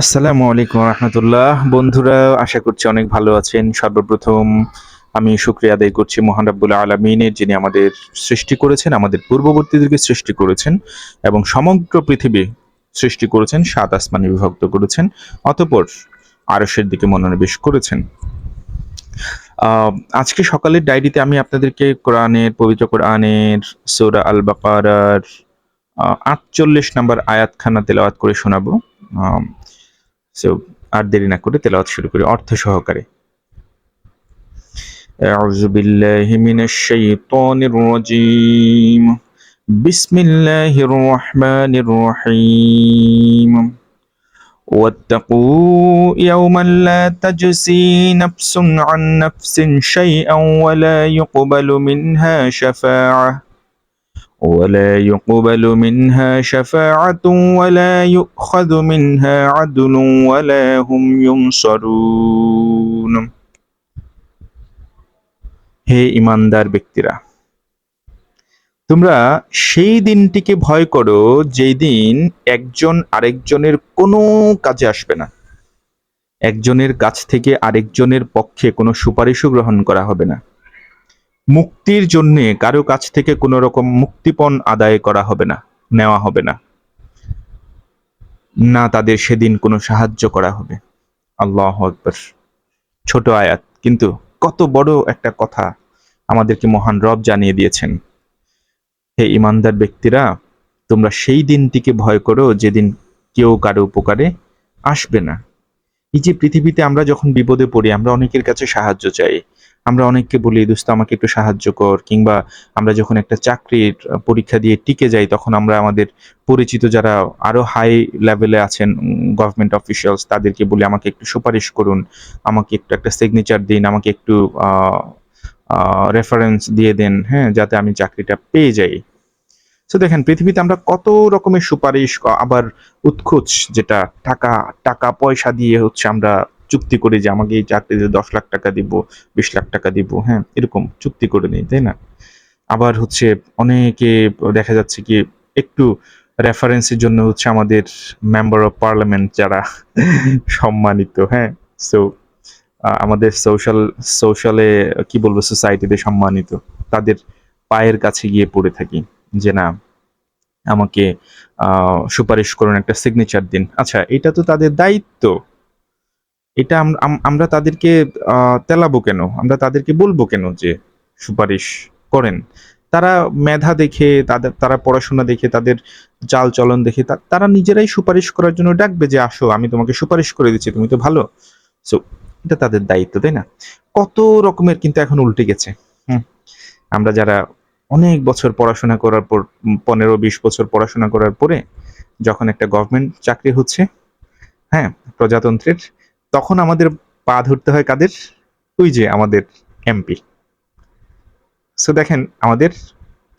আসসালামু আলাইকুম রহমতুল্লাহ। বন্ধুরা, আশা করছি অনেক ভালো আছেন। সর্বপ্রথম আমি শুক্রিয়া আদায় করছি মহান আলমিনের, যিনি আমাদের সৃষ্টি করেছেন, আমাদের পূর্ববর্তীদেরকে সৃষ্টি করেছেন এবং সমগ্র পৃথিবী সৃষ্টি করেছেন, সাত আসমানে বিভক্ত করেছেন, অতপর আরসের দিকে মনোনিবেশ করেছেন। আজকে সকালের ডায়েরিতে আমি আপনাদেরকে কোরআনের, পবিত্র কোরআনের, সৌরা আল বাকারার আটচল্লিশ নম্বর আয়াতখানা তেলাওয়াত করে শোনাবো। সো আর দেরি না করে তেলাওয়াত শুরু করি অর্থ সহকারে أعوذ بالله من الشيطان الرجيم بسم الله الرحمن الرحيم واتقوا يوما لا تجزي نفس عن نفس شيئا ولا يقبل منها شفاعة ولا يقبل منها شفاعة ولا يؤخذ منها عدل ولا هم ينصرون হে ইমানদার ব্যক্তিরা তোমরা সেই দিনটিকে ভয় করো যেই দিন একজন আরেকজনের কোনো কাজে আসবে না একজনের কাছ থেকে আরেকজনের পক্ষে কোনো সুপারিশও গ্রহণ করা হবে না মুক্তির জন্যে কারও কাছ থেকে কোনো রকম মুক্তিপণ আদায় করা হবে না, নেওয়া হবে না। না তাদের সেদিন কোনো সাহায্য করা হবে। আল্লাহ আকবর। ছোট আয়াত। কিন্তু কত বড় একটা কথা আমাদেরকে মহান রব জানিয়ে দিয়েছেন। হে ইমানদার ব্যক্তিরা, তোমরা সেই দিনটিকে ভয় করো যেদিন কেউ কারও উপকারে আসবে না। এই যে পৃথিবীতে আমরা যখন বিপদে পড়ি, আমরা অনেকের কাছে সাহায্য চাই। আমরা অনেককে বলি, দোস্ত, আমাকে একটু সাহায্য কর। কিংবা আমরা যখন একটা চাকরির পরীক্ষা দিয়ে টিকে যাই, তখন আমরা আমাদের পরিচিত যারা আরও হাই লেভেলে আছেন গভর্নমেন্ট অফিসিয়ালস তাদেরকে বলি, আমাকে একটু সুপারিশ করুন। আমাকে একটু একটা সিগনেচার দিন, আমাকে একটু রেফারেন্স দিয়ে দেন হ্যাঁ যাতে আমি চাকরিটা পেয়ে যাই। তো দেখেন, পৃথিবীতে আমরা কত রকমের সুপারিশ, আবার উৎকুচ, যেটা টাকা টাকা, পয়সা দিয়ে হচ্ছে আমরা চুক্তি করি যে আমাকে এই চাকরিতে দশ লাখ টাকা দিব, বিশ লাখ টাকা দিব হ্যাঁ এরকম চুক্তি করে নিই, তাই না? আবার হচ্ছে অনেকে দেখা যাচ্ছে কি একটু রেফারেন্সের জন্য হচ্ছে আমাদের মেম্বার অফ পার্লামেন্ট যারা সম্মানিত হ্যাঁ? সো আমাদের সোশ্যাল সোশ্যালে কি বলব সোসাইটিতে সম্মানিত। তাদের পায়ের কাছে গিয়ে পড়ে থাকি যে না, আমাকে সুপারিশ করুন একটা সিগনেচার দিন। আচ্ছা এটা তো তাদের দায়িত্ব। এটা আম- আম- আমরা তাদেরকে তেলাবো কেন? আমরা তাদেরকে বলব কেন যে সুপারিশ করেন? তারা মেধা দেখে, তাদের, তারা পড়াশোনা দেখে, তাদের চাল চলন দেখে তারা নিজেরাই সুপারিশ করার জন্য ডাকবে যে, আসো, আমি তোমাকে সুপারিশ করে দিচ্ছি, তুমি তো ভালো। সো এটা তাদের দায়িত্ব, তাই না? কত রকমের কিন্তু এখন উল্টে গেছে। হুম? আমরা যারা অনেক বছর পড়াশোনা করার পর পনেরো, বিশ বছর পড়াশোনা করার পরে যখন একটা গভর্নমেন্ট চাকরি হচ্ছে হ্যাঁ প্রজাতন্ত্রের তখন আমাদের পা ধরতে হয় কাদের? ওই যে আমাদের এমপি সো দেখেন, আমাদের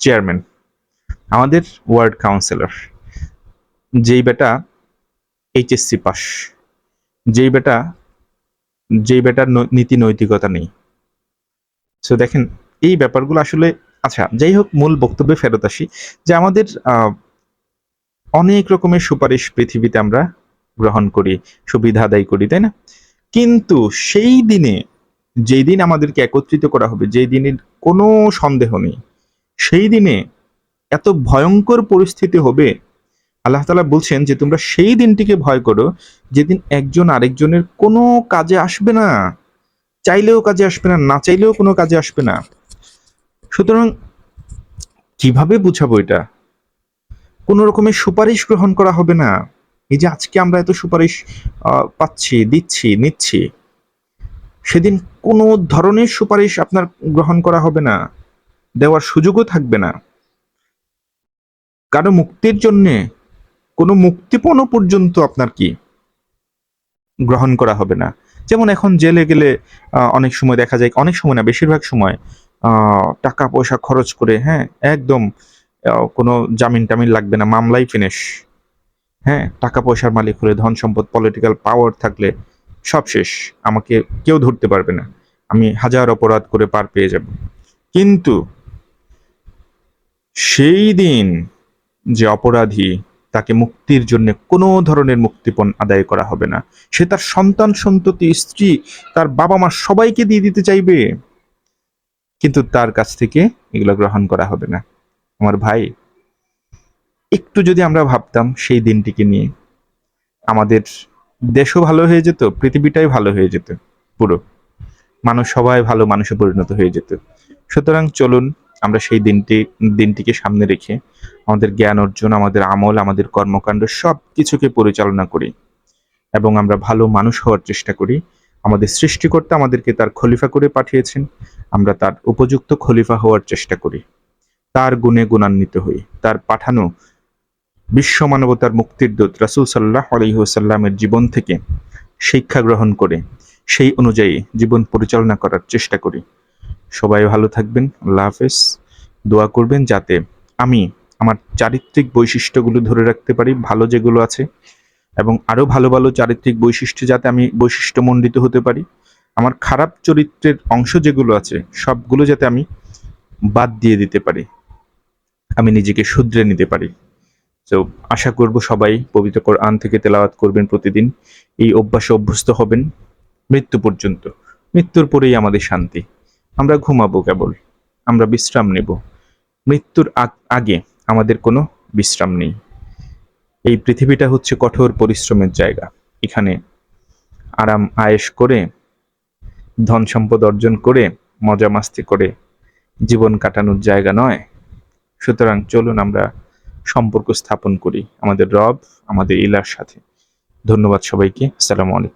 চেয়ারম্যান আমাদের ওয়ার্ড কাউন্সিলর যেই বেটা এইচএসসি পাস, যেই বেটা, যেই বেটার নীতি নৈতিকতা নেই। সো দেখেন, এই ব্যাপারগুলো আসলে আচ্ছা যাই হোক, মূল বক্তব্যে ফেরত আসি যে আমাদের অনেক রকমের সুপারিশ পৃথিবীতে আমরা গ্রহণ করি, সুবিধা আদায় করি, তাই না? কিন্তু সেই দিনে, যেই দিন আমাদেরকে একত্রিত করা হবে, যেই দিনের কোনো সন্দেহ নেই, সেই দিনে এত ভয়ঙ্কর পরিস্থিতি হবে, আল্লাহ তাআলা বলছেন যে তোমরা সেই দিনটিকে ভয় করো, যেদিন একজন আরেকজনের কোনো কাজে আসবে না, চাইলেও কাজে আসবে না না চাইলেও কোনো কাজে আসবে না। সুতরাং কীভাবে বুঝাবো এটা? কোনো রকমের সুপারিশ গ্রহণ করা হবে না। এই যে আজকে আমরা এত সুপারিশ পাচ্ছি, দিচ্ছি, নিচ্ছি, সেদিন কোনো ধরনের সুপারিশ আপনার গ্রহণ করা হবে না, দেওয়ার সুযোগও থাকবে না। কারও মুক্তির জন্যে কোনো মুক্তিপণও পর্যন্ত আপনার কি গ্রহণ করা হবে না। যেমন এখন জেলে গেলে অনেক সময় দেখা যায়, অনেক সময় না, বেশিরভাগ সময় টাকা পয়সা খরচ করে হ্যাঁ একদম কোনো জামিন টামিন লাগবে না মামলাই ফিনিশ হ্যাঁ টাকা পয়সার মালিক হলে ধন সম্পদ পলিটিক্যাল পাওয়ার থাকলে সব শেষ। আমাকে কেউ ধরতে পারবে না। আমি হাজার অপরাধ করে পার পেয়ে যাব। কিন্তু সেই দিন যে অপরাধী তাকে মুক্তির জন্য কোনো ধরনের মুক্তিপণ আদায় করা হবে না, সে তার সন্তান, সন্ততি, স্ত্রী, তার বাবা মা সবাইকে দিয়ে দিতে চাইবে। কিন্তু তার কাছ থেকে এগুলো গ্রহণ করা হবে না। আমার ভাই একটু যদি আমরা ভাবতাম সেই দিনটিকে নিয়ে, আমাদের দেশও ভালো হয়ে যেত, পৃথিবীটাই ভালো হয়ে যেত, পুরো। মানুষ সবাই ভালো, মানুষে পরিণত হয়ে যেত। সুতরাং চলুন আমরা সেই দিনটি, দিনটিকে সামনে রেখে আমাদের জ্ঞান অর্জন, আমাদের আমল, আমাদের কর্মকাণ্ড সব কিছুকে পরিচালনা করি এবং আমরা ভালো মানুষ হওয়ার চেষ্টা করি। আমাদের সৃষ্টিকর্তা আমাদেরকে তার খলিফা করে পাঠিয়েছেন। আমরা তার উপযুক্ত খলিফা হওয়ার চেষ্টা করি। তার গুণে গুণান্বিত হই, তার পাঠানো বিশ্ব মানবতার মুক্তির দূত রাসুল সাল্লাহ আলহিহাসাল্লামের জীবন থেকে শিক্ষা গ্রহণ করে, সেই অনুযায়ী জীবন পরিচালনা করার চেষ্টা করি। সবাই ভালো থাকবেন, আল্লাহ হাফেজ। দোয়া করবেন যাতে আমি আমার চারিত্রিক বৈশিষ্ট্যগুলো ধরে রাখতে পারি, ভালো যেগুলো আছে, এবং আরও ভালো ভালো চারিত্রিক বৈশিষ্ট্য যাতে আমি বৈশিষ্ট্যমণ্ডিত হতে পারি। আমার খারাপ চরিত্রের অংশ যেগুলো আছে, সবগুলো যাতে আমি বাদ দিয়ে দিতে পারি। আমি নিজেকে শুধরে নিতে পারি। তো আশা করব সবাই পবিত্র কোরআন থেকে তেলাওয়াত করবেন প্রতিদিন। এই অভ্যাসে অভ্যস্ত হবেন মৃত্যু পর্যন্ত। মৃত্যুর পরেই আমাদের শান্তি। আমরা ঘুমাবো কেবল। আমরা বিশ্রাম নেব। মৃত্যুর আগ- আমাদের কোনো বিশ্রাম নেই। এই পৃথিবীটা হচ্ছে কঠোর পরিশ্রমের জায়গা। এখানে আরাম আয়েশ করে, ধন সম্পদ অর্জন করে মজা মাস্তি করে জীবন কাটানোর জায়গা নয়। সুতরাং চলুন আমরা সম্পর্ক স্থাপন করি। আমাদের রব আমাদের ইলার সাথে। ধন্যবাদ সবাইকে। আসসালামু আলাইকুম।